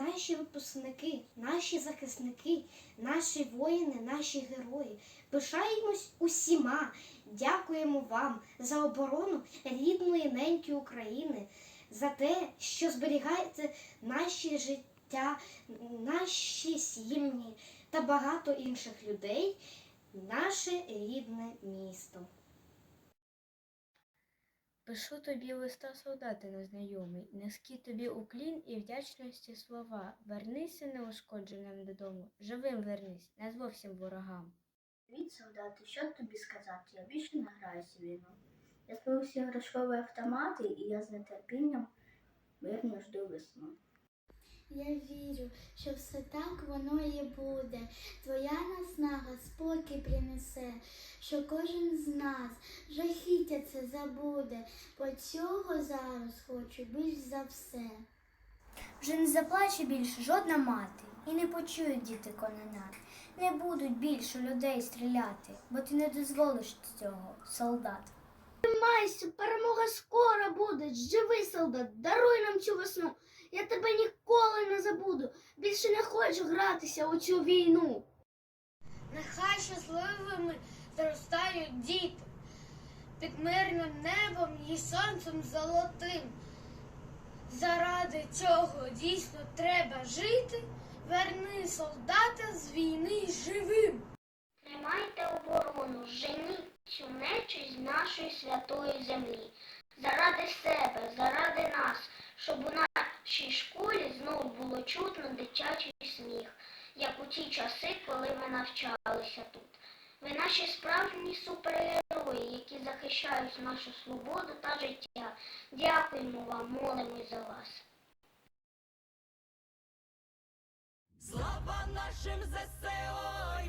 наші випускники, наші захисники, наші воїни, наші герої. Пишаємось усіма. Дякуємо вам за оборону рідної неньки України, за те, що зберігаєте наші життя, наші сім'ї та багато інших людей, наше рідне місто. Пишу тобі листа солдати незнайомий, низькі тобі уклін і вдячності слова. Вернися неушкодженим додому, живим вернись, не зовсім ворогам. Привіт, солдати, що тобі сказати? Я більше не граюся війну. Я спив всі грошові автомати, і я з нетерпінням мирно жду весну. Я вірю, що все так воно і буде. Твоя наснага спокій принесе, що кожен з нас жахіття це забуде, бо цього зараз хочу більш за все. Вже не заплаче більше жодна мати, і не почують діти кононат. Не будуть більше людей стріляти, бо ти не дозволиш цього, солдат. Майся, перемога скоро буде. Живий солдат, даруй нам цю весну. Я тебе ніколи не забуду. Більше не хочу гратися у цю війну. Нехай щасливими зростають діти під мирним небом і сонцем золотим. Заради цього дійсно треба жити. Верни солдата з війни живим. Тримайте оборону, женіть цю нечість з нашої святої землі. Заради себе, заради нас, щоб у нашій школі знов було чутно дитячий сміх, як у ті часи, коли ми навчалися тут. Ви наші справжні супергерої, які захищають нашу свободу та життя. Дякуємо вам, молимось за вас. Слава нашим ЗСО!